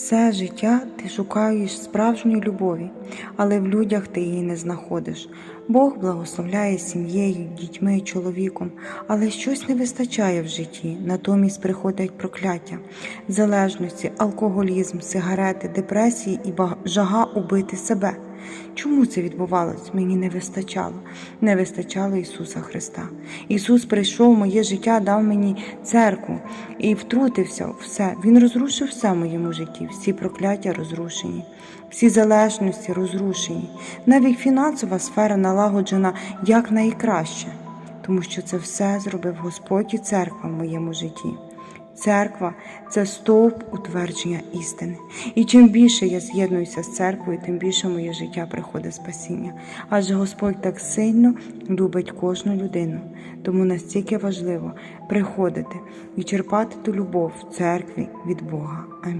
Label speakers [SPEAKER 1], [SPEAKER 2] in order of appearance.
[SPEAKER 1] Все життя ти шукаєш справжньої любові, але в людях ти її не знаходиш. Бог благословляє сім'єю, дітьми, чоловіком, але щось не вистачає в житті. Натомість приходять прокляття, залежності, алкоголізм, сигарети, депресії і жага убити себе. Чому це відбувалось? Мені не вистачало. Не вистачало Ісуса Христа. Ісус прийшов в моє життя, дав мені церкву і втрутився в все. Він розрушив все в моєму житті. Всі прокляття розрушені, всі залежності розрушені. Навіть фінансова сфера налагоджена як найкраще, тому що це все зробив Господь і церква в моєму житті. Церква це стовп утвердження істини. І чим більше я з'єднуюся з церквою, тим більше моє життя приходить спасіння. Адже Господь так сильно любить кожну людину. Тому настільки важливо приходити і черпати ту любов в церкві від Бога. Амінь.